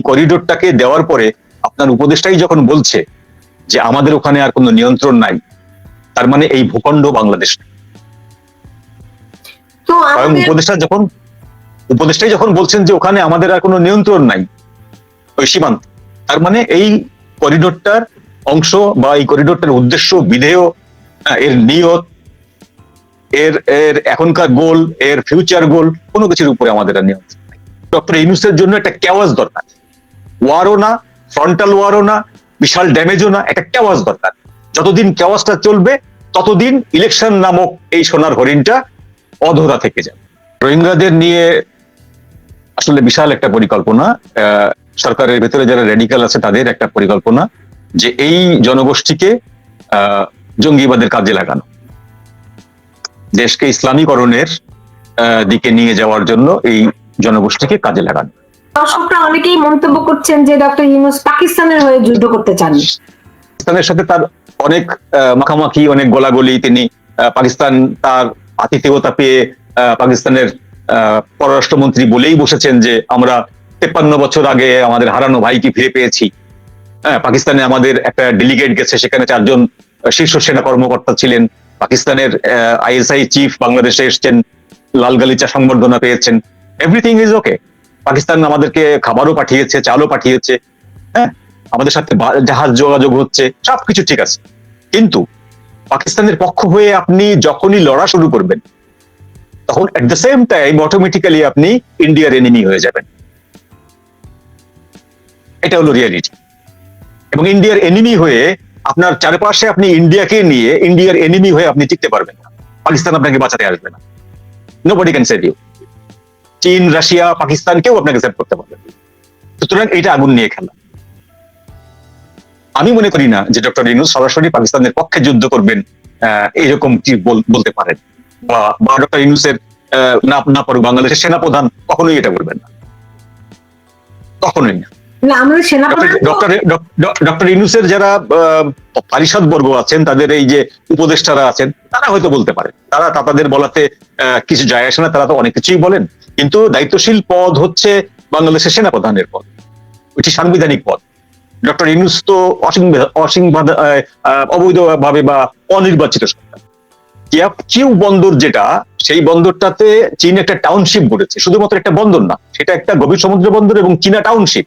করিডোরটাকে দেওয়ার পরে আপনার উপদেষ্টাই যখন বলছে যে আমাদের ওখানে আর কোনো নিয়ন্ত্রণ নাই তার মানে এই ভূখণ্ড বাংলাদেশ উপদেষ্টা যখন উপদেষ্টাই যখন বলছেন যে ওখানে আমাদের আর কোনো নিয়ন্ত্রণ নাই ওই সীমান্ত তার মানে এই করিডোরটার অংশ বা এই করিডোরটার উদ্দেশ্য বিধেয় এর নিয়ত এর এর এখনকার গোল এর ফিউচার গোল কোনো কিছুর উপরে আমাদের আর নিয়ন্ত্রণ ডক্টর ইউনুসের জন্য একটা ক্যাওয়াজ দরকার। ওয়ারও না ফ্রন্টাল ওয়ারও না, বিশাল ড্যামেজও না, একটা ক্যাওয়াজ দরকার। যতদিন ক্যাওয়াজটা চলবে, ততদিন ইলেকশন নামক এই সোনার হরিণটা অধরা থেকে যাবে। রোহিঙ্গাদের নিয়ে আসলে বিশাল একটা পরিকল্পনা সরকারের ভেতরে যারা রেডিকাল আছে তাদের একটা পরিকল্পনা যে এই জনগোষ্ঠীকে জঙ্গিবাদের কাজে লাগানো। দেশকে ইসলামীকরণের দিকে নিয়ে যাওয়ার জন্য এই জনগোষ্ঠীকে কাজে লাগানো। দর্শকরা অনেকেই মন্তব্য করছেন যে ডক্টর ইউনুস পাকিস্তানের হয়ে যুদ্ধ করতে চান। পাকিস্তানের সাথে তার অনেক মাখামাখি, অনেক গোলাগুলি তিনি পাকিস্তান তার আতিথেয়তা পেয়ে পাকিস্তানের পররাষ্ট্রমন্ত্রী বলেই বসেছেন যে আমরা তেপ্পান্ন বছর আগে আমাদের হারানো ভাইকে ফিরে পেয়েছি। হ্যাঁ পাকিস্তানে আমাদের একটা ডেলিগেট গেছে, সেখানে চারজন শীর্ষ সেনা কর্মকর্তা ছিলেন। পাকিস্তানের আইএসআই চিফ বাংলাদেশে এসছেন লাল গালিচা সংবর্ধনা পেয়েছেন। এভরিথিং ইজ ওকে পাকিস্তান আমাদেরকে খাবারও পাঠিয়েছে, চালও পাঠিয়েছে হ্যাঁ? আমাদের সাথে জাহাজ যোগাযোগ হচ্ছে, সবকিছু ঠিক আছে। কিন্তু পাকিস্তানের পক্ষ হয়ে আপনি যখনই লড়া শুরু করবেন, তখন at the same time automatically আপনি ইন্ডিয়ার এনিমি হয়ে যাবেন। এটা হলো রিয়ালিটি এবং ইন্ডিয়ার এনিমি হয়ে আপনার চারপাশে আপনি ইন্ডিয়াকে নিয়ে ইন্ডিয়ার এনিমি হয়ে আপনি টিকতে পারবেন না। পাকিস্তান আপনাকে বাঁচাতে আসবে না। Nobody can save you চীন রাশিয়া পাকিস্তান কেউ আপনাকে সেভ করতে পারবে। সুতরাং এটা আগুন নিয়ে খেলা। আমি মনে করি না যে ডক্টর ইনুস সরাসরি পাকিস্তানের পক্ষে যুদ্ধ করবেন এরকম কি বলতে পারেন। বা ডক্টর ইনুসের না না পারুক বাংলাদেশের সেনাপ্রধান কখনোই এটা বলবেন না। কখনোই না। ডক্টর ডক্টর ইনুসের যারা পারিষদ বর্গ আছেন তাদের এই যে উপদেষ্টারা আছেন তারা হয়তো বলতে পারেন। তারা তাদের বলাতে আহ, কিছু যায় আসে না তারা তো অনেক কিছুই বলেন। কিন্তু দায়িত্বশীল পদ হচ্ছে বাংলাদেশের সেনাপ্রধানের পদ, এটি সাংবিধানিক পদ। ডক্টর ইনুস তো অবৈধভাবে বা অনির্বাচিত সরকার। কিউ বন্দর যেটা, সেই বন্দরটাতে চীন একটা টাউনশিপ গড়েছে, শুধুমাত্র একটা বন্দর না, সেটা একটা গভীর সমুদ্র বন্দর এবং চীনা টাউনশিপ।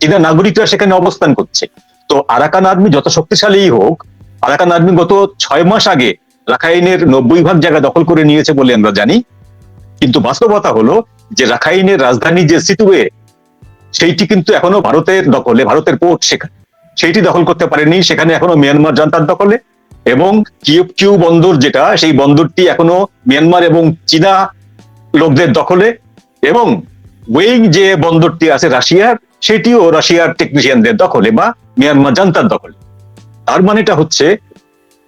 চীনা নাগরিকরা সেখানে অবস্থান করছে। তো আরাকান আর্মি যত শক্তিশালী হোক, আরাকান আর্মি গত ছয় মাস আগে রাখাইনের নব্বই ভাগ জায়গা দখল করে নিয়েছে বলে আমরা জানি। কিন্তু বাস্তবতা হলো যে রাখাইনের রাজধানী যে সিটুয়ে, সেইটি কিন্তু এখনও ভারতের দখলে, ভারতের পোর্ট সেখানে। সেইটি দখল করতে পারেনি, সেখানে এখনও মিয়ানমার জান্তার দখলে এবং কিউ কিউ বন্দর যেটা, সেই বন্দরটি এখনও মিয়ানমার এবং চীনা লোকদের দখলে এবং ওয়েইং যে বন্দরটি আছে রাশিয়ার, সেটিও রাশিয়ার টেকনিশিয়ানদের দখলে বা মিয়ানমার জান্তার দখলে। তার মানেটা হচ্ছে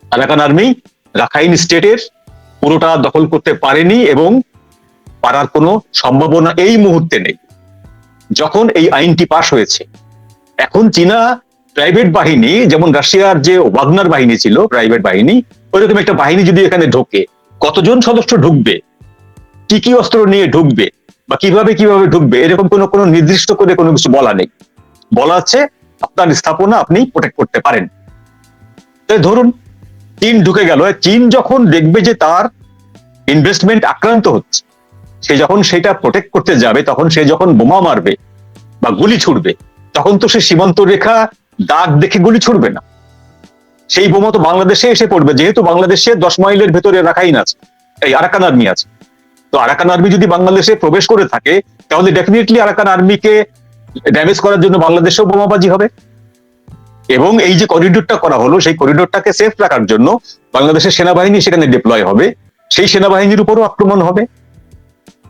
আরাকান আর্মি রাখাইন স্টেটের পুরোটা দখল করতে পারেনি এবং পারার কোনো সম্ভাবনা এই মুহূর্তে নেই। যখন এই আইনটি পাশ হয়েছে, এখন চীনা প্রাইভেট বাহিনী, যেমন রাশিয়ার যে ওয়াগনার বাহিনী ছিল প্রাইভেট বাহিনী, ওইরকম একটা বাহিনী যদি এখানে ঢোকে, কতজন সদস্য ঢুকবে? কি কি অস্ত্র নিয়ে ঢুকবে? বা কীভাবে কীভাবে ঢুকবে? এরকম কোনো কোনো নির্দিষ্ট করে কোনো কিছু বলা নেই। বলা আছে, আপনার স্থাপনা আপনি প্রোটেক্ট করতে পারেন। তাই ধরুন, চীন ঢুকে গেল চীন যখন দেখবে যে তার ইনভেস্টমেন্ট আক্রান্ত হচ্ছে সে যখন সেটা প্রোটেক্ট করতে যাবে, তখন সে যখন বোমা মারবে বা গুলি ছুড়বে, তখন তো সে সীমান্ত রেখা দাগ দেখে গুলি ছুড়বে না। সেই বোমা তো বাংলাদেশে এসে পড়বে, যেহেতু বাংলাদেশে দশ মাইলের ভেতরে রাখাইন আছে, এই আরাকান আর্মি আছে। তো আরাকান আর্মি যদি বাংলাদেশে প্রবেশ করে থাকে, তাহলে ডেফিনেটলি আরাকান আর্মিকে ড্যামেজ করার জন্য বাংলাদেশেও বোমাবাজি হবে। এবং এই যে করিডোরটা করা হলো, সেই করিডোরটাকে সেফ রাখার জন্য বাংলাদেশের সেনাবাহিনী সেখানে ডিপ্লয় হবে। সেই সেনাবাহিনীর উপরও আক্রমণ হবে।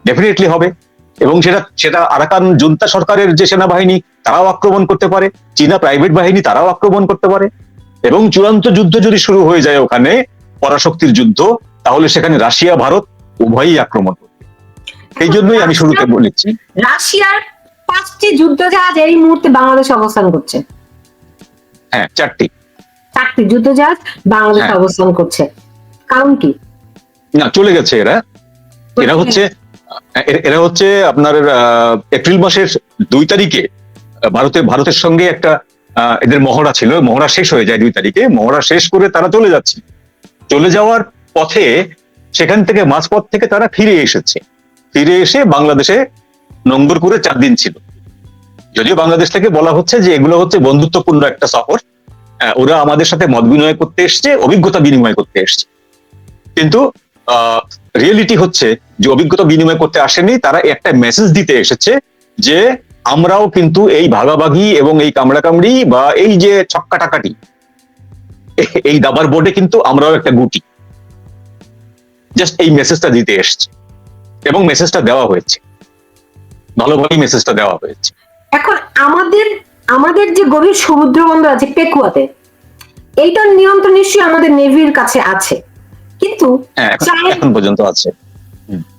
ডেফিনেটলি হবে। এবং সেটা সেটা আরাকান জুন্তা সরকারের যে সেনাবাহিনী তারাও আক্রমণ করতে পারে। চীনা প্রাইভেট বাহিনী তারাও আক্রমণ করতে পারে। এবং চূড়ান্ত যুদ্ধ যদি শুরু হয়ে যায় ওখানে পরাশক্তির যুদ্ধ তাহলে সেখানে রাশিয়া ভারত উভয়ই আক্রমণ করবে। এই জন্যই আমি শুরুতে বলেছি। রাশিয়ার পাঁচটি যুদ্ধ জাহাজ এই মুহূর্তে বাংলাদেশে অবস্থান করছে। হ্যাঁ চারটি। চারটি যুদ্ধ জাহাজ বাংলাদেশে হ্যাঁ। অবস্থান করছে। কারণ কি? না চলে গেছে এরা। এরা হচ্ছে এরা হচ্ছে আপনার এপ্রিল মাসের দুই তারিখে ভারতে, ভারতের সঙ্গে একটা এদের মহড়া ছিল, মহড়া শেষ হয়ে যায় দুই তারিখে, মহড়া শেষ করে তারা চলে যাচ্ছে। চলে যাওয়ার পথে সেখান থেকে, মাঝপথ থেকে তারা ফিরে এসেছে। ফিরে এসে বাংলাদেশে নোঙ্গর করে চার দিন ছিল। যদিও বাংলাদেশ থেকে বলা হচ্ছে যে এগুলো হচ্ছে বন্ধুত্বপূর্ণ একটা সফর ওরা আমাদের সাথে মত বিনিময় করতে এসছে, অভিজ্ঞতা বিনিময় করতে এসছে। কিন্তু রিয়েলিটি হচ্ছে যে অভিজ্ঞতা বিনিময় করতে আসেনি, তারা একটা মেসেজ দিতে এসেছে যে আমরাও কিন্তু এই ভাগাভাগি এবং এই কামড়াকামড়ি বা এই যে ছক্কা টাকাটি এই দাবার বোর্ডে কিন্তু আমরাও একটা গুটি। জাস্ট এই মেসেজটা দিতে এসছে এবং মেসেজটা দেওয়া হয়েছে। ভালোভাবেই মেসেজটা দেওয়া হয়েছে। এখন আমাদের আমাদের যে গভীর সমুদ্র বন্দর আছে পেকুয়াতে, এইটার নিয়ন্ত্রণ নিশ্চয়ই আমাদের নেভির কাছে আছে। কিন্তু হ্যাঁ এখন- পর্যন্ত আছে।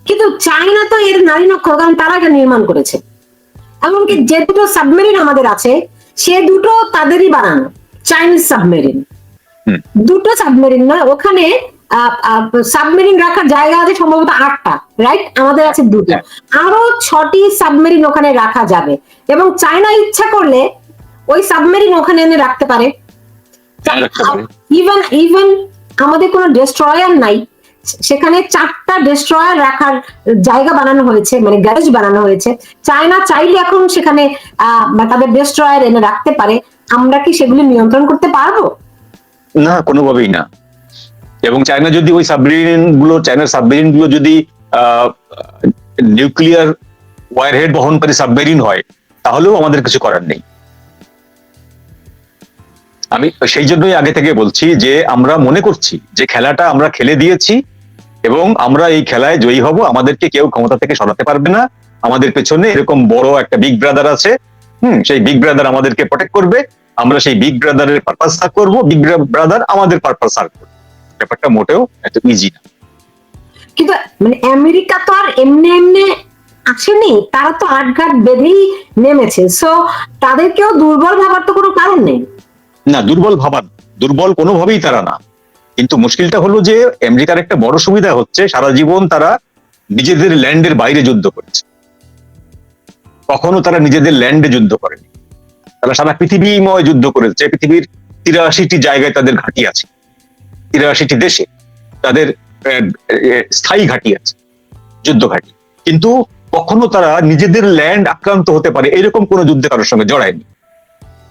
কিন্তু চায়না তো এর নারী নক্ষর কারণ তারা এটা নির্মাণ করেছে। এমনকি যে দুটো সাবমেরিন আমাদের আছে সে দুটো তাদেরই বানানো চাইনিজ সাবমেরিন দুটো সাবমেরিন নয় ওখানে সাবমেরিন রাখার জায়গা আছে সম্ভবত আটটা রাইট আমাদের আছে দুটো। হ্যাঁ। আরও ছটি সাবমেরিন ওখানে রাখা যাবে। এবং চায়না ইচ্ছা করলে ওই সাবমেরিন ওখানে এনে রাখতে পারে। হ্যাঁ, রাখতে পারে। ইভেন ইভেন আমাদের কোনো ডেস্ট্রয়ার নাই। সেখানে চারটা ডেস্ট্রয়ার রাখার জায়গা বানানো হয়েছে মানে গ্যারেজ বানানো হয়েছে। চায়না চাইলে এখন সেখানে তাদের ডেস্ট্রয়ার এনে রাখতে পারে। আমরা কি সেগুলি নিয়ন্ত্রণ করতে পারব? না, কোনোভাবেই না। এবং চায়না যদি ওই সাবমেরিনগুলো চায়নার সাবমেরিনগুলো যদি নিউক্লিয়ার ওয়ারহেড বহনকারী সাবমেরিন হয়, তাহলেও আমাদের কিছু করার নেই। আমি সেই জন্যই আগে থেকে বলছি যে আমরা মনে করছি যে খেলাটা আমরা খেলে দিয়েছি এবং আমরা এই খেলায় জয়ী হব। আমাদেরকে কেউ ক্ষমতা থেকে সরাতে পারবে না। আমাদের পেছনে এরকম বড় একটা বিগ ব্রাদার আছে। হুম, সেই বিগ ব্রাদার আমাদেরকে প্রোটেক্ট করবে। আমরা সেই বিগ ব্রাদারের পারপাস সার্ভ করব। বিগ ব্রাদার আমাদের পারপাস সার্ভ করবে। ব্যাপারটা মোটেও এত ইজি না। কিন্তু মানে আমেরিকা তো আর এমনি এমনি আসেনি। তারা তো আটঘাট বেঁধেই নেমেছে। সো তাদেরকেও দুর্বল ভাবার তো কোনো কারণ নেই। না, দুর্বল ভাবার দুর্বল কোনোভাবেই তারা না। কিন্তু মুশকিলটা হলো যে আমেরিকার একটা বড় সুবিধা হচ্ছে, সারা জীবন তারা নিজেদের ল্যান্ডের বাইরে যুদ্ধ করেছে। কখনো তারা নিজেদের ল্যান্ডে যুদ্ধ করেনি। তারা সারা পৃথিবীময় যুদ্ধ করেছে। পৃথিবীর তিরাশিটি জায়গায় তাদের ঘাঁটি আছে। তিরাশিটি দেশে তাদের স্থায়ী ঘাঁটি আছে, যুদ্ধ ঘাঁটি। কিন্তু কখনো তারা নিজেদের ল্যান্ড আক্রান্ত হতে পারে এরকম কোনো যুদ্ধে কারোর সঙ্গে জড়ায়নি।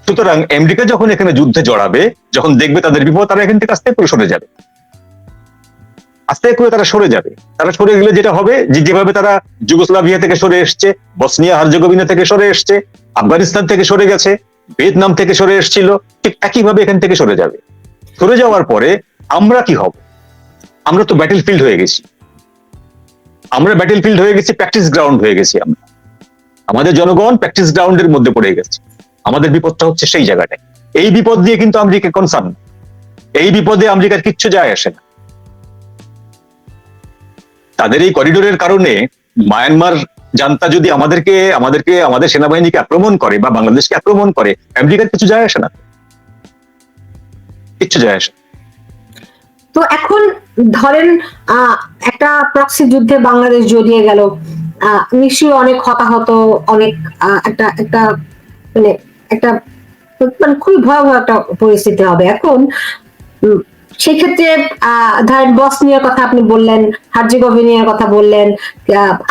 সুতরাং আমেরিকা যখন এখানে যুদ্ধে জড়াবে, যখন দেখবে তাদের বিপদ, তারা এখান থেকে আস্তে করে সরে যাবে। আস্তে করে তারা সরে যাবে। তারা সরে গেলে যেটা হবে, যে যেভাবে তারা যুগোস্লাভিয়া থেকে সরে এসছে, বসনিয়া হারজেগোভিনা থেকে সরে এসছে, আফগানিস্তান থেকে সরে গেছে, ভিয়েতনাম থেকে সরে এসেছিল, ঠিক একইভাবে এখান থেকে সরে যাবে। সরে যাওয়ার পরে আমরা কি হব? আমরা তো ব্যাটেল ফিল্ড হয়ে গেছি। আমরা ব্যাটেল ফিল্ড হয়ে গেছি প্র্যাকটিস গ্রাউন্ড হয়ে গেছি আমরা। আমাদের জনগণ প্র্যাকটিস গ্রাউন্ডের মধ্যে পড়ে গেছে। আমাদের বিপদটা হচ্ছে সেই জায়গাটায়। এই বিপদ দিয়ে কিন্তু আমেরিকা কনসার্ন এই বিপদে আমেরিকার কিচ্ছু যায় আসে না। তাদের এই করিডোরের কারণে মায়ানমার জানতা যদি আমাদেরকে আমাদেরকে, আমাদের সেনাবাহিনীকে আক্রমণ করে বা বাংলাদেশকে আক্রমণ করে, আমেরিকার কিছু যায় আসে না। কিচ্ছু যায় আসে। তো এখন ধরেন একটা প্রক্সি যুদ্ধে বাংলাদেশ জড়িয়ে গেল। নিশ্চয়ই অনেক হতাহত, অনেক একটা একটা মানে একটা মানে খুবই ভয়াবহ একটা পরিস্থিতি হবে। এখন সেক্ষেত্রে ধরেন বসনিয়ার কথা আপনি বললেন হার্জিগোভিনিয়ার কথা বললেন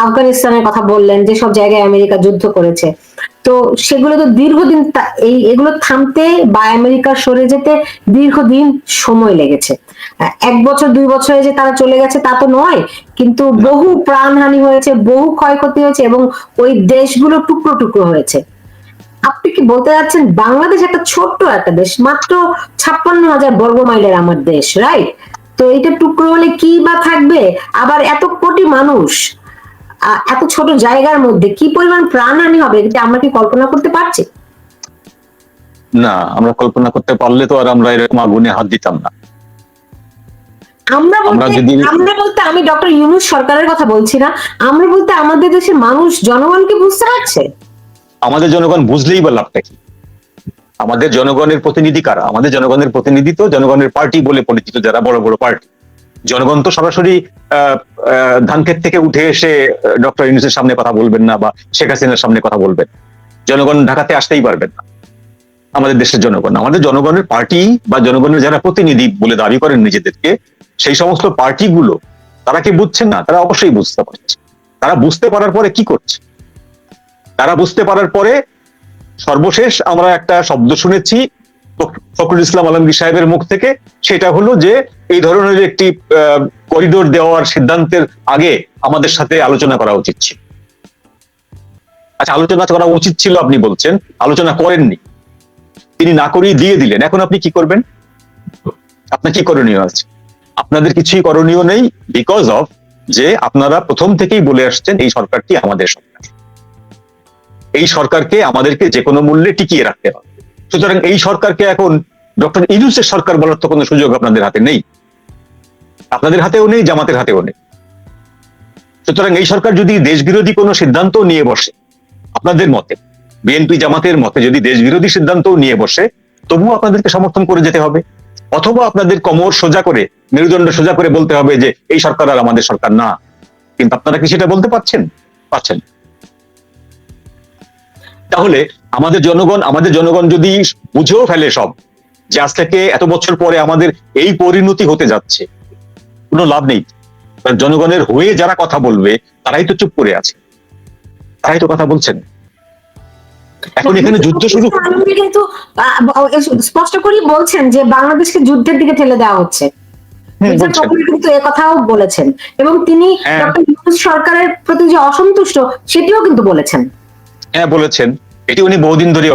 আফগানিস্তানের কথা বললেন যেসব জায়গায় আমেরিকা যুদ্ধ করেছে। তো সেগুলো তো দীর্ঘদিন এই, এগুলো থামতে বা আমেরিকা সরে যেতে দীর্ঘদিন সময় লেগেছে। এক বছর, দুই বছরে যে তারা চলে গেছে তা তো নয়, কিন্তু বহু প্রাণহানি হয়েছে, বহু ক্ষয়ক্ষতি হয়েছে এবং ওই দেশগুলো টুকরো টুকরো হয়েছে। আপনি কি বলতে যাচ্ছেন বাংলাদেশ একটা ছোট্ট একটা দেশ মাত্র ছাপ্পান্ন হাজার বর্গ মাইলের আমার দেশ রাইট তো এটা টুকরো হলে কি বা থাকবে? আবার এত কোটি মানুষ এত ছোট জায়গার মধ্যে কি পরিমাণ প্রাণহানি হবে এটা আমরা কি কল্পনা করতে পারছি? না আমরা কল্পনা করতে পারলে তো আর আমরা এরকম আগুনে হাত দিতাম না। আমরা বলতে আমরা বলতে আমি ডক্টর ইউনুস সরকারের কথা বলছি না আমরা বলতে আমাদের দেশের মানুষ জনগণকে বুঝতে পারছে? আমাদের জনগণ বুঝলেই বা লাভটা কি আমাদের জনগণের প্রতিনিধি কারা? আমাদের জনগণের প্রতিনিধি তো জনগণের পার্টি বলে পরিচিত যারা বড় বড় পার্টি। জনগণ তো সরাসরি ধানক্ষেত থেকে উঠে এসে ডক্টর ইউনুসের সামনে কথা বলবেন না বা শেখ হাসিনার সামনে কথা বলবেন। জনগণ ঢাকাতে আসতেই পারবেন না। আমাদের দেশের জনগণ, আমাদের জনগণের পার্টি বা জনগণের যারা প্রতিনিধি বলে দাবি করেন নিজেদেরকে, সেই সমস্ত পার্টিগুলো, তারা কি বুঝছেন না? তারা অবশ্যই বুঝতে পারছে। তারা বুঝতে পারার পরে কি করছে? তারা বুঝতে পারার পরে সর্বশেষ আমরা একটা শব্দ শুনেছি ফখরুল ইসলাম আলমগীর সাহেবের মুখ থেকে। সেটা হলো যে এই ধরনের একটি করিডোর দেওয়ার সিদ্ধান্তের আগে আমাদের সাথে আলোচনা করা উচিত ছিল। আচ্ছা আলোচনা করা উচিত ছিল আপনি বলছেন, আলোচনা করেননি। তিনি না করেই দিয়ে দিলেন। এখন আপনি কি করবেন? আপনার কি করণীয় আছে? আপনাদের কিছুই করণীয় নেই বিকজ অফ যে আপনারা প্রথম থেকেই বলে আসছেন এই সরকারটি আমাদের সরকার। এই সরকারকে আমাদেরকে যে কোনো মূল্যে টিকিয়ে রাখতে হবে। সুতরাং এই সরকারকে এখন ডক্টর ইউনুসের সরকার বলার তো কোনো সুযোগ আপনাদের হাতে নেই। আপনাদের হাতেও নেই, জামাতের হাতেও নেই। সুতরাং এই সরকার যদি দেশবিরোধী কোনো সিদ্ধান্ত নিয়ে বসে, আপনাদের মতে, বিএনপি জামাতের মতে যদি দেশবিরোধী সিদ্ধান্ত নিয়ে বসে, তবুও আপনাদেরকে সমর্থন করে যেতে হবে। অথবা আপনাদের কমর সোজা করে, মেরুদণ্ড সোজা করে বলতে হবে যে, এই সরকার আর আমাদের সরকার না। কিন্তু আপনারা কি সেটা বলতে পারছেন? পারছেন না। তাহলে আমাদের জনগণ আমাদের জনগণ যদি বুঝেও ফেলে সব যে আজ থেকে এত বছর পরে আমাদের এই পরিণতি হতে যাচ্ছে কোনো লাভ নেই। জনগণের হয়ে যারা কথা বলবে তারাই তো চুপ করে আছে। তারাই তো কথা বলছেন। এখন এখানে যুদ্ধ শুরু কিন্তু স্পষ্ট করেই বলছেন যে বাংলাদেশকে যুদ্ধের দিকে ঠেলে দেওয়া হচ্ছে। বলছেন। কিন্তু কথাও বলেছেন। এবং তিনি হ্যাঁ। সরকারের প্রতি যে অসন্তুষ্ট সেটিও কিন্তু বলেছেন। হ্যাঁ বলেছেন। এটি উনি বহুদিন ধরে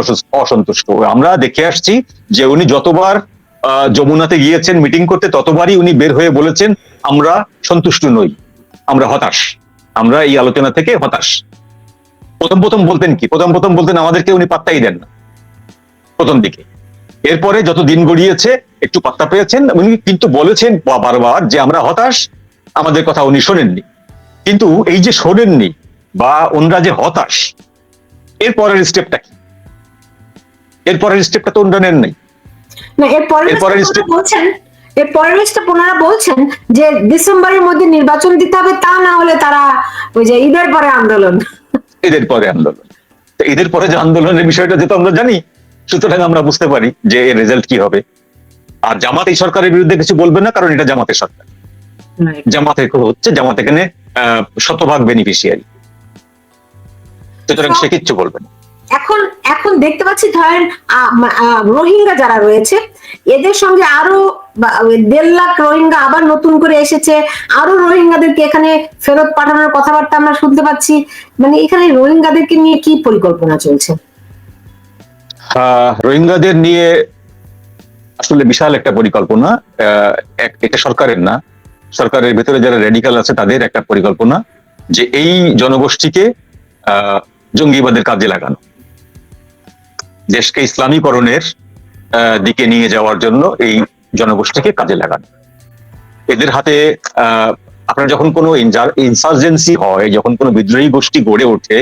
অসন্তুষ্ট। আমরা দেখে আসছি যে উনি যতবার যমুনাতে গিয়েছেন মিটিং করতে, ততবারই উনি বের হয়ে বলেছেন, আমরা সন্তুষ্ট নই। আমরা হতাশ। আমরা এই আলোচনা থেকে হতাশ। প্রথম প্রথম বলতেন কি? প্রথম প্রথম বলতেন, আমাদেরকে উনি পাত্তাই দেন না। প্রথম দিকে। এরপরে যত দিন গড়িয়েছে, একটু পাত্তা পেয়েছেন। উনি কিন্তু বলেছেন বারবার যে আমরা হতাশ, আমাদের কথা উনি শোনেননি। কিন্তু এই যে শোনেননি বা ওনরা যে হতাশ স্টেপটা কি? এরপরের স্টেপটা তো না এর পরের এরপরের স্টেপ step- বলছেন এর পরের স্টেপ ওনারা বলছেন যে ডিসেম্বরের মধ্যে নির্বাচন দিতে হবে তা না হলে তারা ওই যে ঈদের পরে আন্দোলন। ঈদের পরে আন্দোলন। তো ঈদের পরে যে আন্দোলনের বিষয়টা যেহেতু আমরা জানি সুতরাং আমরা বুঝতে পারি যে এর রেজাল্ট কি হবে। আর জামাত এই সরকারের বিরুদ্ধে কিছু বলবে না কারণ এটা জামাতের সরকার। জামাতের হচ্ছে জামাত এখানে শতভাগ বেনিফিশিয়ারি সুতরাং সে কিচ্ছু বলবে না। এখন এখন দেখতে পাচ্ছি ধরেন রোহিঙ্গা যারা রয়েছে এদের সঙ্গে আরও দেড় লাখ রোহিঙ্গা আবার নতুন করে এসেছে। আরও রোহিঙ্গাদেরকে এখানে ফেরত পাঠানোর কথাবার্তা আমরা শুনতে পাচ্ছি। মানে এখানে রোহিঙ্গাদেরকে নিয়ে কি পরিকল্পনা চলছে? আহ, রোহিঙ্গাদের নিয়ে আসলে বিশাল একটা পরিকল্পনা। এটা সরকারের না। সরকারের ভেতরে যারা রেডিকাল আছে তাদের একটা পরিকল্পনা যে এই জনগোষ্ঠীকে আহ, জঙ্গিবাদের কাজে লাগানো। দেশকে ইসলামীকরণের দিকে নিয়ে যাওয়ার জন্য এই জনগোষ্ঠীকে কাজে লাগানো। এদের হাতে আপনার যখন কোনো ইনসার্জেন্সি হয়, যখন কোনো বিদ্রোহী গোষ্ঠী গড়ে ওঠে,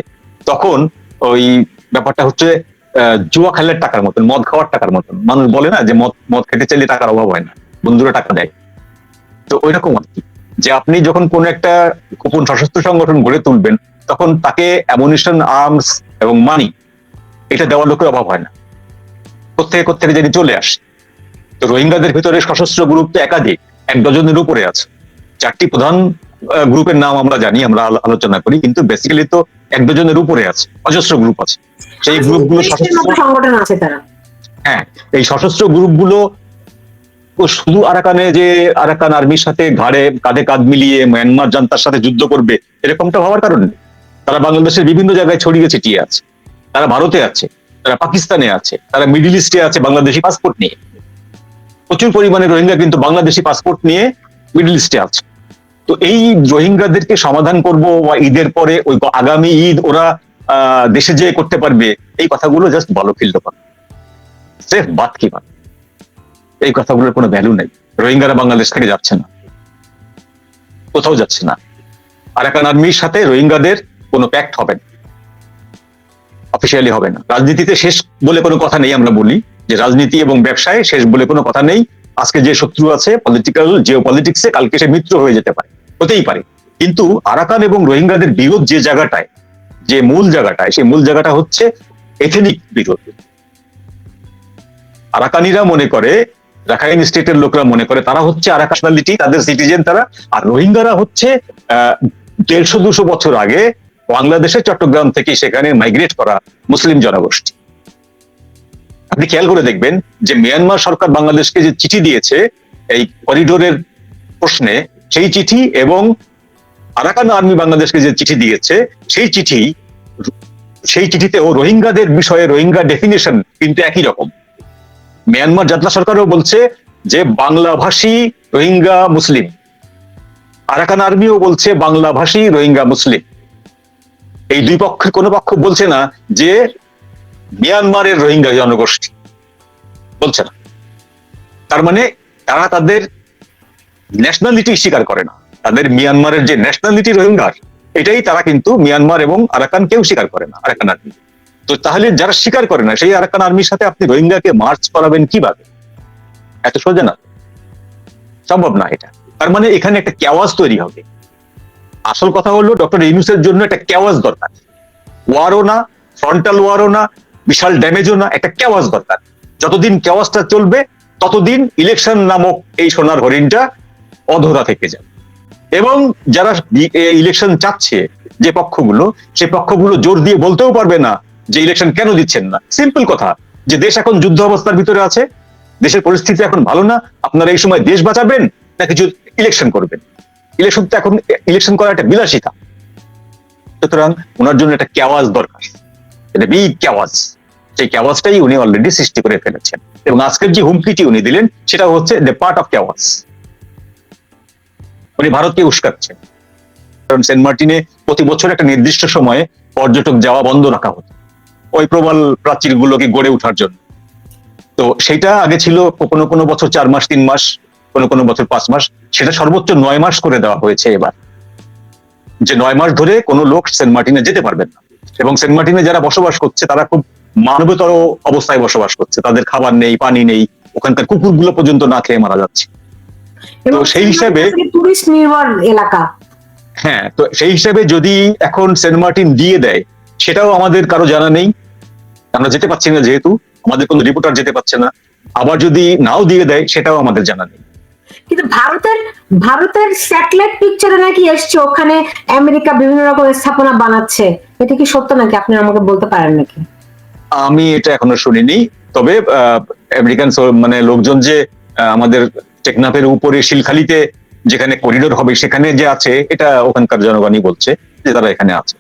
তখন ওই ব্যাপারটা হচ্ছে জুয়া খেলার টাকার মতন, মদ খাওয়ার টাকার মতন। মানুষ বলে না যে, মদ মদ খেতে চাইলে টাকার অভাব হয় না, বন্ধুরা টাকা দেয়। তো ওই রকম আর কি। যে আপনি যখন কোন একটা গোপন সশস্ত্র সংগঠন গড়ে তুলবেন তখন তাকে অ্যামুনিশন আর্মস এবং মানি এটা দেওয়ার লোকের অভাব হয় না। কোথেকে কোথেকে যদি চলে আসে। তো রোহিঙ্গাদের ভিতরে সশস্ত্র গ্রুপ তো একাধিক এক ডজনের উপরে আছে। চারটি প্রধান গ্রুপের নাম আমরা জানি আমরা আলোচনা করি কিন্তু বেসিক্যালি তো এক ডজনের উপরে আছে অজস্র গ্রুপ আছে। সেই গ্রুপগুলো সংগঠন আছে তারা। হ্যাঁ এই সশস্ত্র গ্রুপগুলো ও শুধু আরাকানে যে আরাকান আর্মির সাথে ঘাড়ে কাঁধে কাঁধ মিলিয়ে মিয়ানমার জান্তার সাথে যুদ্ধ করবে, এরকমটা হওয়ার কারণ তারা বাংলাদেশের বিভিন্ন জায়গায় ছড়িয়ে ছিটিয়ে আছে, তারা ভারতে আছে, তারা পাকিস্তানে আছে, তারা মিডিল ইস্টে আছে বাংলাদেশি পাসপোর্ট নিয়ে। প্রচুর পরিমাণে রোহিঙ্গা কিন্তু বাংলাদেশি পাসপোর্ট নিয়ে মিডল ইস্টে আছে। তো এই রোহিঙ্গাদেরকে সমাধান করব বা ঈদের পরে ওই আগামী ঈদ ওরা দেশে যেয়ে করতে পারবে, এই কথাগুলো জাস্ট বলো ফিল্ড পাবে সেফ বাদ কি বাদ। এই কথাগুলোর কোনো ভ্যালু নেই। রোহিঙ্গারা বাংলাদেশ থেকে যাচ্ছে না। কোথাও যাচ্ছে না। আরাকান আর্মির সাথে রোহিঙ্গাদের কোনো প্যাক্ট হবে না। অফিসিয়ালি হবে না। রাজনীতিতে শেষ বলে কোনো কথা নেই আমরা বলি যে রাজনীতি এবং ব্যবসায় শেষ বলে কোনো কথা নেই। আজকে যে শত্রু আছে পলিটিক্যাল জিও পলিটিক্সে কালকে সে মিত্র হয়ে যেতে পারে। হতেই পারে। কিন্তু আরাকান এবং রোহিঙ্গাদের বিরোধ যে জায়গাটায়, যে মূল জায়গাটায়, সেই মূল জায়গাটা হচ্ছে এথেনিক বিরোধ। আরাকানিরা মনে করে রাখাইন স্টেটের লোকরা মনে করে তারা হচ্ছে আরাকাশনালিটি তাদের সিটিজেন তারা। আর রোহিঙ্গারা হচ্ছে দেড়শো, দুশো বছর আগে বাংলাদেশের চট্টগ্রাম থেকে সেখানে মাইগ্রেট করা মুসলিম জনগোষ্ঠী। আপনি খেয়াল করে দেখবেন যে মিয়ানমার সরকার বাংলাদেশকে যে চিঠি দিয়েছে, এই করিডোরের প্রশ্নে, সেই চিঠি এবং আরাকান আর্মি বাংলাদেশকে যে চিঠি দিয়েছে, সেই চিঠি, সেই চিঠিতেও রোহিঙ্গাদের বিষয়ে রোহিঙ্গা ডেফিনেশন কিন্তু একই রকম। মিয়ানমার যাত্রা সরকারও বলছে যে বাংলাভাষী রোহিঙ্গা মুসলিম। আরাকান আর্মিও বলছে বাংলাভাষী রোহিঙ্গা মুসলিম। এই দুই পক্ষের কোনো পক্ষ বলছে না যে মিয়ানমারের রোহিঙ্গা জনগোষ্ঠী। বলছে না। তার মানে তারা তাদের ন্যাশনালিটি স্বীকার করে না। তাদের মিয়ানমারের যে ন্যাশনালিটি রোহিঙ্গার, এটাই তারা কিন্তু মিয়ানমার এবং আরাকান কেউ স্বীকার করে না, আরাকান আর্মি। তো তাহলে যারা স্বীকার করে না, সেই আরাকান আর্মির সাথে আপনি রোহিঙ্গাকে মার্চ করাবেন কীভাবে? এত সোজা না? সম্ভব না এটা। তার মানে এখানে একটা ক্যাওয়াজ তৈরি হবে। আসল কথা হলো ডক্টর ইউনুসের জন্য একটা ক্যাওয়াজ দরকার। ওয়ারও না ফ্রন্টাল ওয়ারও না, বিশাল ড্যামেজও না, একটা ক্যাওয়াজ দরকার। যতদিন ক্যাওয়াজটা চলবে, ততদিন ইলেকশন নামক এই সোনার হরিণটা অধরা থেকে যাবে। এবং যারা ইলেকশন চাচ্ছে, যে পক্ষগুলো, সে পক্ষগুলো জোর দিয়ে বলতেও পারবে না যে ইলেকশন কেন দিচ্ছেন না? সিম্পল কথা, যে দেশ এখন যুদ্ধ অবস্থার ভিতরে আছে, দেশের পরিস্থিতি এখন ভালো না, আপনারা এই সময় দেশ বাঁচাবেন না কিছু ইলেকশন করবেন? ইলেকশন তো এখন ইলেকশন করা একটা বিলাসিতা। সুতরাং ওনার জন্য একটা ক্যাওয়াজ দরকার। এটা বিগ ক্যাওয়াজ সেই ক্যাওয়াজটাই উনি অলরেডি সৃষ্টি করে ফেলেছেন। এবং আজকের যে হুমকিটি উনি দিলেন সেটা হচ্ছে দ্য পার্ট অফ ক্যাওয়াজ উনি ভারতকে উস্কাচ্ছেন। কারণ সেন্ট মার্টিনে প্রতি বছর একটা নির্দিষ্ট সময়ে পর্যটক যাওয়া বন্ধ রাখা হতো। ওই প্রবল প্রাচীর গুলোকে গড়ে ওঠার জন্য। তো সেটা আগে ছিল কোনো কোনো বছর চার মাস তিন মাস কোনো কোনো বছর পাঁচ মাস। সেটা সর্বোচ্চ নয় মাস করে দেওয়া হয়েছে এবার। যে নয় মাস ধরে কোনো লোক সেন্ট মার্টিনে যেতে পারবেন না। এবং সেন্ট মার্টিনে যারা বসবাস করছে তারা খুব মানবতর অবস্থায় বসবাস করছে। তাদের খাবার নেই পানি নেই ওখানকার কুকুরগুলো পর্যন্ত না খেয়ে মারা যাচ্ছে। এবং সেই হিসাবে- টুরিস্ট নির্ভর এলাকা। হ্যাঁ তো সেই হিসাবে যদি এখন সেন্ট মার্টিন দিয়ে দেয় সেটাও আমাদের কারও জানা নেই। আমরা যেতে পারছি না যেহেতু আমাদের কোনো রিপোর্টার যেতে পারছে না। আবার যদি নাও দিয়ে দেয় সেটাও আমাদের জানা নেই। কিন্তু ভারতের ভারতের স্যাটেলাইট পিকচারে নাকি এসছে ওখানে আমেরিকা বিভিন্ন রকম স্থাপনা বানাচ্ছে। এটা কি সত্য নাকি? আপনি আমাকে বলতে পারেন নাকি? আমি এটা এখনও শুনিনি। তবে আহ, আমেরিকান মানে লোকজন যে আমাদের টেকনাফের উপরে শিলখালিতে যেখানে করিডোর হবে সেখানে যে আছে এটা ওখানকার জনগণই বলছে যে তারা এখানে আছে।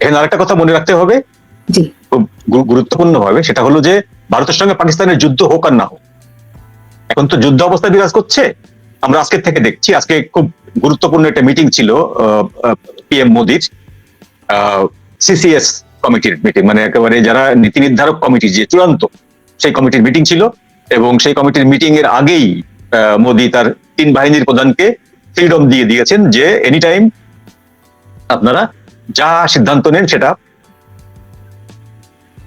এখানে আরেকটা কথা মনে রাখতে হবে। খুব গুরুত্বপূর্ণ ভাবে সেটা হলো যে ভারতের সঙ্গে পাকিস্তানের যুদ্ধ হোক আর না হোক এখন তো যুদ্ধ অবস্থা বিরাজ করছে। আমরা আজকে থেকে দেখছি আজকে খুব গুরুত্বপূর্ণ একটা মিটিং ছিল পিএম মোদির সিসিএস কমিটির মিটিং মানে একেবারে যারা নীতি নির্ধারক কমিটি যে চূড়ান্ত সেই কমিটির মিটিং ছিল এবং সেই কমিটির মিটিং এর আগেই আহ, মোদি তার তিন বাহিনীর প্রধানকে ফ্রিডম দিয়ে দিয়েছেন যে এনি টাইম আপনারা যা সিদ্ধান্ত নেন সেটা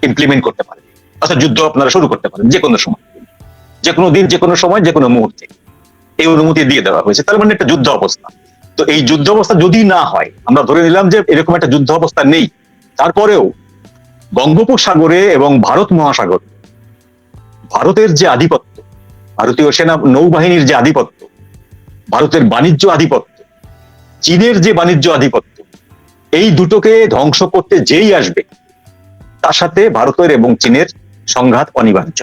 ইমপ্লিমেন্ট করতে পারেন। অর্থাৎ যুদ্ধ আপনারা শুরু করতে পারেন যে কোনো সময়। যে কোনো দিন যে কোনো সময় যে কোনো মুহূর্তে। এই অনুমতি দিয়ে দেওয়া হয়েছে। তার মানে একটা যুদ্ধ অবস্থা। তো এই যুদ্ধ অবস্থা যদি না হয়, আমরা ধরে নিলাম যে এরকম একটা যুদ্ধ অবস্থা নেই। তারপরেও বঙ্গোপসাগরে এবং ভারত মহাসাগর ভারতের যে আধিপত্য, ভারতীয় সেনা নৌবাহিনীর যে আধিপত্য, ভারতের বাণিজ্য আধিপত্য, চীনের যে বাণিজ্য আধিপত্য এই দুটোকে ধ্বংস করতে যেই আসবে, তার সাথে ভারতের এবং চীনের সংঘাত অনিবার্য।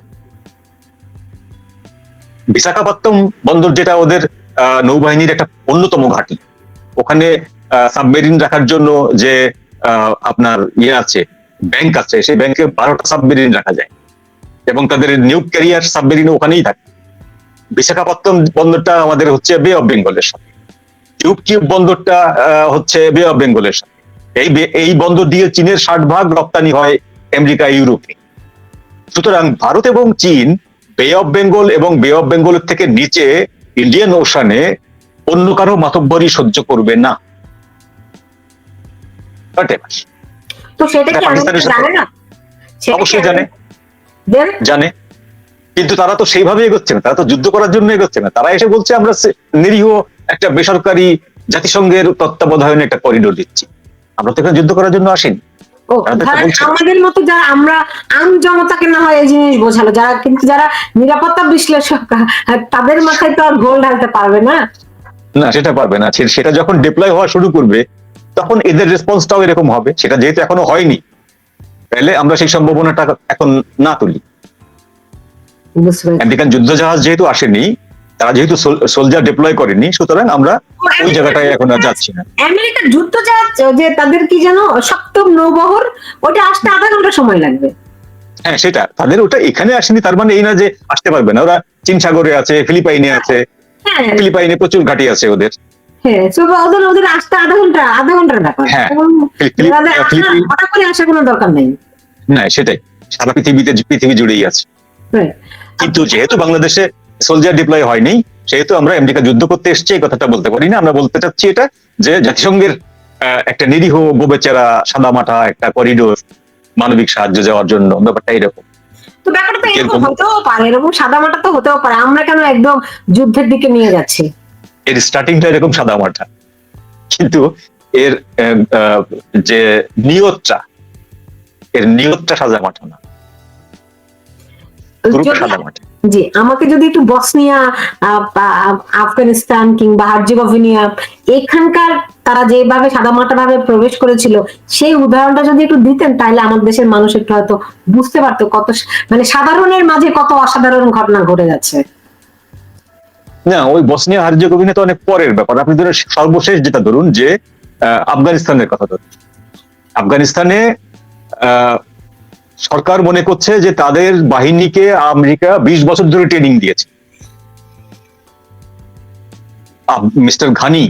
বিশাখাপত্তম বন্দর যেটা ওদের নৌবাহিনীর একটা অন্যতম ঘাঁটি। ওখানে সাবমেরিন রাখার জন্য যে আপনার ইয়ে আছে ব্যাংক আছে, সেই ব্যাংকে বারোটা সাবমেরিন রাখা যায়। এবং তাদের নিউ ক্যারিয়ার সাবমেরিন ওখানেই থাকে। বিশাখাপত্তম বন্দরটা আমাদের হচ্ছে বে অফ বেঙ্গলের সাথে। কিউব কিউব বন্দরটা হচ্ছে বে অফ বেঙ্গলের সাথে। এই এই বন্দর দিয়ে চীনের ষাট ভাগ রপ্তানি হয় আমেরিকা ইউরোপে সুতরাং ভারত এবং চীন বে অফ বেঙ্গল এবং বে অফ বেঙ্গলের থেকে নিচে ইন্ডিয়ান ওশানে অন্য কারও মাতব্বরই সহ্য করবে না। তো সেটা কি জানে না? অবশ্যই জানে। জানে? কিন্তু তারা তো সেইভাবে এগোচ্ছে না তারা তো যুদ্ধ করার জন্য এগোচ্ছে না। তারা এসে বলছে আমরা নিরীহ একটা বেসরকারি জাতিসংঘের তত্ত্বাবধায়নে একটা করিডোর দিচ্ছি। আমরা তো এখানে যুদ্ধ করার জন্য আসিনি। আমাদের মতো যারা আমরা আম জনতাকে না হয় এই জিনিস বোঝালো যারা কিন্তু যারা নিরাপত্তা বিশ্লেষক তাদের মাথায় তো আর গোল ঢালতে পারবে না। না সেটা পারবে না। সেটা যখন ডিপ্লয় হওয়া শুরু করবে তখন এদের রেসপন্সটাও এরকম হবে। সেটা যেহেতু এখনও হয়নি তাহলে আমরা সেই সম্ভাবনাটা এখন না তুলি। আমেরিকান যুদ্ধ জাহাজ যেহেতু আসেনি তারা যেহেতু সোলজার ডিপ্লয় করেনি সুতরাং আমরা ওই জায়গাটায় এখন আর যাচ্ছি না। আমেরিকার যুদ্ধ জাহাজ যে তাদের কি যেন সপ্তম নৌবহর ওটা আসতে আধা ঘণ্টা সময় লাগবে। হ্যাঁ সেটা। তাদের ওটা এখানে আসেনি তার মানে এই না যে আসতে পারবে না। ওরা চীন সাগরে আছে ফিলিপাইনে আছে হ্যাঁ। ফিলিপাইনে প্রচুর ঘাঁটি আছে ওদের। হ্যাঁ ওদের ওদের আসতে আধা ঘণ্টা আধা ঘণ্টার ব্যাপার। হ্যাঁ। আসার- হঠাৎ করে আসার কোনো দরকার নেই। না সেটাই। সারা পৃথিবীতে পৃথিবী জুড়েই আছে। হ্যাঁ। কিন্তু যেহেতু বাংলাদেশে সোলজার ডিপ্লয় হয়নি সেহেতু আমরা আমেরিকা যুদ্ধ করতে এসছি এই কথাটা বলতে পারি না আমরা বলতে চাচ্ছি এটা যে জাতিসংঘের একটা নিরীহ গোবেচারা সাদামাটা একটা করিডোর মানবিক সাহায্য যাওয়ার জন্য। ব্যাপারটা এরকম তো ব্যাপারটা এরকম হতেও পারে এরকম সাদামাটা তো হতেও পারে। আমরা কেন একদম যুদ্ধের দিকে নিয়ে যাচ্ছি? এর স্টার্টিংটা এরকম সাদামাটা। কিন্তু এর যে নিয়তটা এর নিয়তটা সাদামাটা না। পুরোটা যদি- সাদামাটা। জি, আমাকে যদি একটু বসনিয়া আফগানিস্তান কিংবা হার্জিগোভিনিয়া এখানকার তারা যেভাবে সাদামাটা ভাবে প্রবেশ করেছিল, সেই উদাহরণটা যদি একটু দিতেন তাহলে আমাদের দেশের মানুষ একটু হয়তো বুঝতে পারতো কত মানে সাধারণের মাঝে কত অসাধারণ ঘটনা ঘটে যাচ্ছে। না, ওই বসনিয়া, হার্জেগোভিনা তো অনেক পরের ব্যাপার। আপনি ধরুন সর্বশেষ যেটা ধরুন যে আফগানিস্তানের কথা ধরুন। আফগানিস্তানে সরকার মনে করছে যে তাদের বাহিনীকে আমেরিকা বিশ বছর ধরে ট্রেনিং দিয়েছে। মিস্টার ঘানি,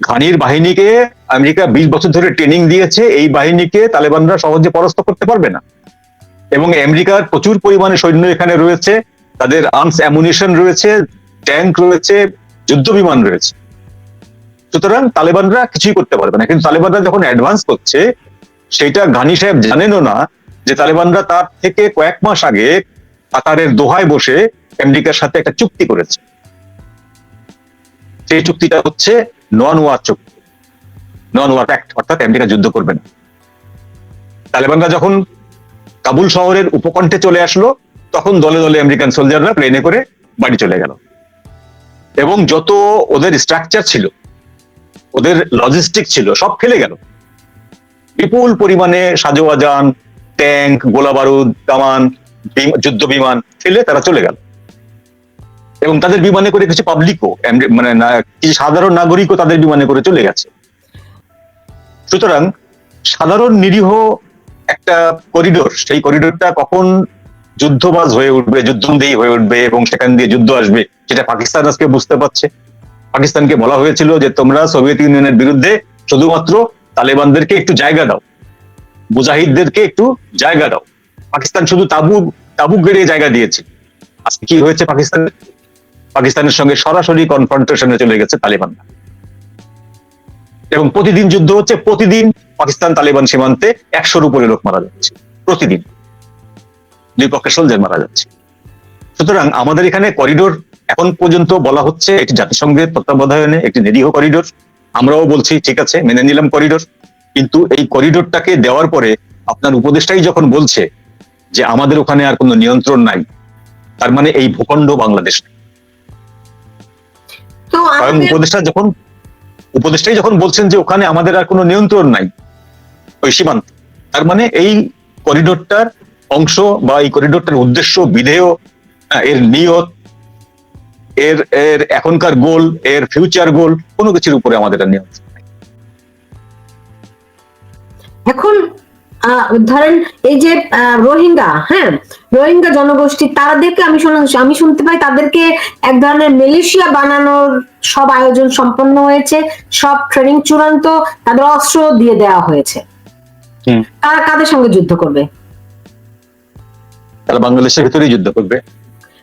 ঘানির বাহিনীকে আমেরিকা বিশ বছর ধরে ট্রেনিং দিয়েছে, এই বাহিনীকে তালেবানরা সহজে পরাস্ত করতে পারবে না। এবং আমেরিকার প্রচুর পরিমাণে সৈন্য এখানে রয়েছে, তাদের আর্মস অ্যামুনিশন রয়েছে ট্যাঙ্ক রয়েছে, যুদ্ধ বিমান রয়েছে। সুতরাং তালেবানরা কিছুই করতে পারবে না। কিন্তু তালেবানরা যখন অ্যাডভান্স করছে সেটা ঘানি সাহেব জানেনও না যে তালেবানরা তার থেকে কয়েক মাস আগে কাতারের দোহায় বসে আমেরিকার সাথে একটা চুক্তি করেছে। সেই চুক্তিটা হচ্ছে নন ওয়ার চুক্তি। নন ওয়ার অ্যাক্ট অর্থাৎ আমেরিকা যুদ্ধ করবে না। তালেবানরা যখন কাবুল শহরের উপকণ্ঠে চলে আসলো, তখন দলে দলে আমেরিকান সোলজাররা প্লেনে করে বাড়ি চলে গেল। এবং যত ওদের স্ট্রাকচার ছিল, ওদের লজিস্টিক ছিল, সব ফেলে গেল। বিপুল পরিমাণে সাজোয়াজান, ট্যাঙ্ক গোলা বারুদ কামান যুদ্ধ বিমান ফেলে তারা চলে গেল। এবং তাদের বিমানে করে কিছু পাবলিকও মানে কিছু সাধারণ নাগরিকও তাদের বিমানে করে চলে গেছে। সুতরাং সাধারণ নিরীহ একটা করিডোর সেই করিডোরটা কখন যুদ্ধবাজ হয়ে উঠবে, যুদ্ধন্দেহী হয়ে উঠবে এবং সেখান দিয়ে যুদ্ধ আসবে, সেটা পাকিস্তান আজকে বুঝতে পারছে। পাকিস্তানকে বলা হয়েছিল যে তোমরা সোভিয়েত ইউনিয়নের বিরুদ্ধে শুধুমাত্র তালেবানদেরকে একটু জায়গা দাও। মুজাহিদদেরকে একটু জায়গা দাও। পাকিস্তান শুধু তাবু তাবু গেড়ে জায়গা দিয়েছে। আজকে কি হয়েছে পাকিস্তান? পাকিস্তানের সঙ্গে সরাসরি কনফ্রন্টেশনে চলে গেছে তালেবানরা। এবং প্রতিদিন যুদ্ধ হচ্ছে, প্রতিদিন পাকিস্তান তালেবান সীমান্তে একশোর উপরে লোক মারা যাচ্ছে, প্রতিদিন। দুই পক্ষের সোলজার মারা যাচ্ছে। সুতরাং আমাদের এখানে করিডোর এখন পর্যন্ত বলা হচ্ছে একটি জাতিসংঘের তত্ত্বাবধানে, একটি নিরীহ করিডোর আমরাও বলছি ঠিক আছে মেনে নিলাম করিডোর কিন্তু এই করিডোরটাকে দেওয়ার পরে আপনার উপদেষ্টাই যখন বলছে যে আমাদের ওখানে আর কোনো নিয়ন্ত্রণ নাই তার মানে এই ভূখণ্ড বাংলাদেশ কারণ উপদেষ্টা যখন উপদেষ্টাই যখন বলছেন যে ওখানে আমাদের আর কোনো নিয়ন্ত্রণ নাই ওই সীমান্ত তার মানে এই করিডোরটার অংশ বা এই করিডোরটার উদ্দেশ্য বিধেয় আহ, এর নিয়ত এর এর এখনকার গোল এর ফিউচার গোল কোনো কিছুর উপরে আমাদের নিয়ন্ত্রণ এখন ধরেন এই যে রোহিঙ্গা হ্যাঁ? রোহিঙ্গা জনগোষ্ঠী তাদেরকে আমি আমি শুনতে পাই তাদেরকে এক ধরনের মালয়েশিয়া বানানোর সব আয়োজন সম্পন্ন হয়েছে সব ট্রেনিং চূড়ান্ত তাদের অস্ত্র দিয়ে দেওয়া হয়েছে। তারা কাদের সঙ্গে যুদ্ধ করবে? তারা বাংলাদেশের ভিতরেই যুদ্ধ করবে?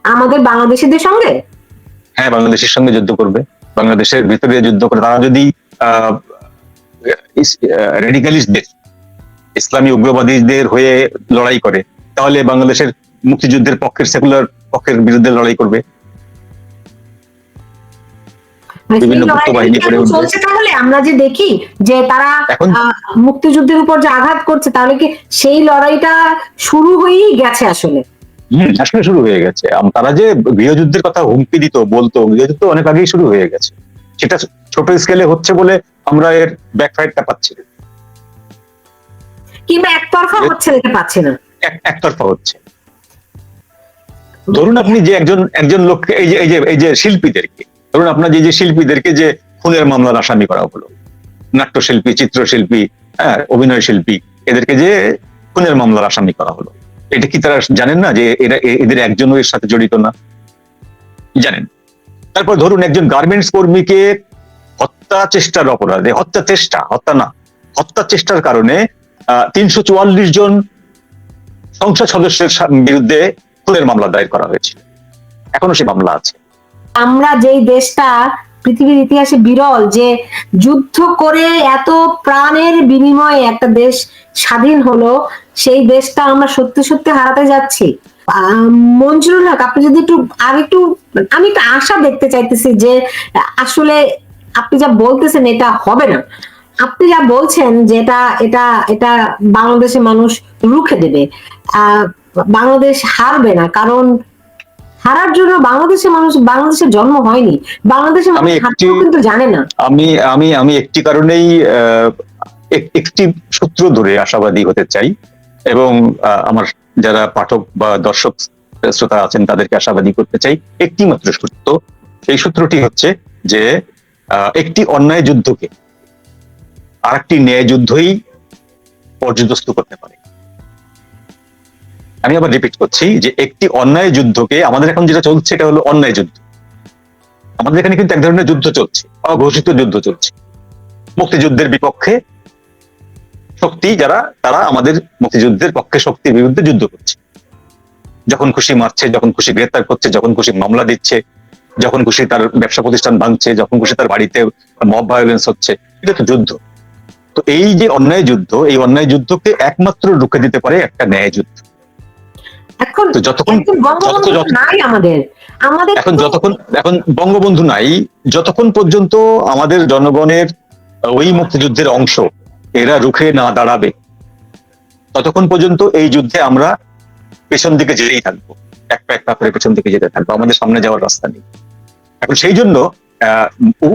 আমাদের বাংলাদেশিদের সঙ্গে? হ্যাঁ বাংলাদেশের সঙ্গে যুদ্ধ করবে। বাংলাদেশের ভিতরে যুদ্ধ করে তারা যদি রেডিকালিস্টদের ইসলামী উগ্রবাদীদের হয়ে লড়াই করে তাহলে বাংলাদেশের মুক্তিযুদ্ধের পক্ষের সেকুলার পক্ষের বিরুদ্ধে লড়াই করবে। মানে বিভিন্ন। চলছে তাহলে আমরা যে দেখি যে তারা এখন- মুক্তিযুদ্ধের উপর যে আঘাত করছে তাহলে কি সেই লড়াইটা শুরু হয়েই গেছে আসলে? হম আসলে শুরু হয়ে গেছে। তারা যে গৃহযুদ্ধের কথা হুমকি দিত বলতো গৃহযুদ্ধ অনেক আগেই শুরু হয়ে গেছে। সেটা ছোট স্কেলে হচ্ছে বলে আমরা এর ব্যাকফাইটটা পাচ্ছি না। কিংবা একতরফা হচ্ছে দেখতে পাচ্ছি না। একতরফা হচ্ছে। ধরুন আপনি যে একজন একজন লোককে এই যে এই যে এই যে শিল্পীদেরকে ধরুন আপনার যে যে শিল্পীদেরকে যে খুনের মামলার আসামি করা হলো নাট্যশিল্পী চিত্রশিল্পী হ্যাঁ অভিনয় শিল্পী এদেরকে যে খুনের মামলার আসামি করা হলো এটা কি তারা জানেন না যে এরা এদের একজনও এর সাথে জড়িত না? জানেন। তারপর ধরুন একজন গার্মেন্টস কর্মীকে হত্যা চেষ্টার অপরাধে, হত্যা চেষ্টা, হত্যা না, হত্যা চেষ্টার কারণে তিনশো চুয়াল্লিশ জন সংসদ সদস্যের বিরুদ্ধে খুনের মামলা দায়ের করা হয়েছিল এখনও সে মামলা আছে। আমরা যেই দেশটা পৃথিবীর ইতিহাসে বিরল যে যুদ্ধ করে এত প্রাণের বিনিময়ে একটা দেশ স্বাধীন হলো, সেই দেশটা আমরা সত্যি সত্যি হারাতে যাচ্ছি। মঞ্জুরুল হক, আপনি যদি একটু, আর একটু, আমি একটা আশা দেখতে চাইতেছি যে আসলে আপনি যা বলতেছেন এটা হবে না। আপনি যা বলছেন যে এটা এটা এটা বাংলাদেশের মানুষ রুখে দেবে বাংলাদেশ হারবে না, কারণ হারার জন্য বাংলাদেশের মানুষ বাংলাদেশের জন্ম হয়নি। বাংলাদেশের মানুষ কিন্তু জানে না। আমি আমি আমি একটি কারণেই একটি সূত্র ধরে আশাবাদী হতে চাই এবং আমার যারা পাঠক বা দর্শক শ্রোতা আছেন তাদেরকে আশাবাদী করতে চাই। একটি মাত্র সূত্র। এই সূত্রটি হচ্ছে যে আহ, একটি অন্যায় যুদ্ধকে আর একটি ন্যায় যুদ্ধই পর্যদস্ত করতে পারে। আমি আবার রিপিট করছি যে একটি অন্যায় যুদ্ধকে আমাদের এখন যেটা চলছে এটা হলো অন্যায় যুদ্ধ। আমাদের এখানে কিন্তু এক ধরনের যুদ্ধ চলছে, অঘোষিত যুদ্ধ চলছে। মুক্তিযুদ্ধের বিপক্ষে শক্তি যারা, তারা আমাদের মুক্তিযুদ্ধের পক্ষে শক্তির বিরুদ্ধে যুদ্ধ করছে। যখন খুশি মারছে, যখন খুশি গ্রেপ্তার করছে, যখন খুশি মামলা দিচ্ছে, যখন খুশি তার ব্যবসা প্রতিষ্ঠান ভাঙছে, যখন খুশি তার বাড়িতে মব ভায়োলেন্স হচ্ছে, এটা তো যুদ্ধ। তো এই যে অন্যায় যুদ্ধ, এই অন্যায় যুদ্ধকে একমাত্র রুখে দিতে পারে একটা ন্যায় যুদ্ধ। এখন যতক্ষণ বঙ্গবন্ধু নাই আমাদের। আমাদের এখন যতক্ষণ এখন বঙ্গবন্ধু নাই যতক্ষণ পর্যন্ত আমাদের জনগণের ওই মুক্তিযুদ্ধের অংশ এরা রুখে না দাঁড়াবে ততক্ষণ পর্যন্ত এই যুদ্ধে আমরা পেছন দিকে যেতেই থাকব এক পা এক পা করে পেছন দিকে যেতে থাকব আমাদের সামনে যাওয়ার রাস্তা নেই। এখন সেই জন্য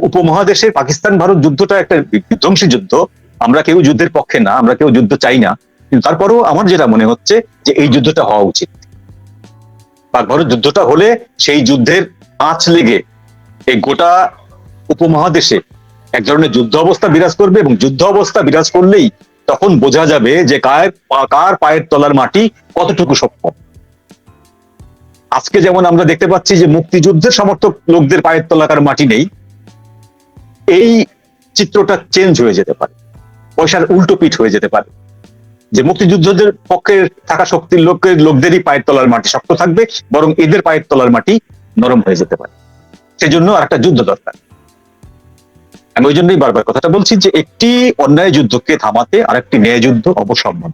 উপমহাদেশের পাকিস্তান ভারত যুদ্ধটা একটা বিধ্বংসী যুদ্ধ আমরা কেউ যুদ্ধের পক্ষে না আমরা কেউ যুদ্ধ চাই না কিন্তু তারপরেও আমার যেটা মনে হচ্ছে যে এই যুদ্ধটা হওয়া উচিত। পাক ভারত যুদ্ধটা হলে সেই যুদ্ধের আঁচ লেগে এই গোটা উপমহাদেশে এক ধরনের যুদ্ধ অবস্থা বিরাজ করবে এবং যুদ্ধ অবস্থা বিরাজ করলেই তখন বোঝা যাবে যে কার কার পায়ের তলার মাটি কতটুকু সক্ষম। আজকে যেমন আমরা দেখতে পাচ্ছি যে মুক্তিযুদ্ধের সমর্থক লোকদের পায়ের তলাকার মাটি নেই, এই চিত্রটা চেঞ্জ হয়ে যেতে পারে। পয়সার উল্টো পিঠ হয়ে যেতে পারে। যে মুক্তিযুদ্ধদের পক্ষে থাকা শক্তির লোকের লোকদেরই পায়ের তলার মাটি শক্ত থাকবে, বরং এদের পায়ের তলার মাটি নরম হয়ে যেতে পারে। সেজন্য একটা যুদ্ধ দরকার। আমি ওই জন্যই বারবার কথাটা বলছি যে একটি অন্যায় যুদ্ধকে থামাতে আর একটি ন্যায় যুদ্ধ অবসম্ভব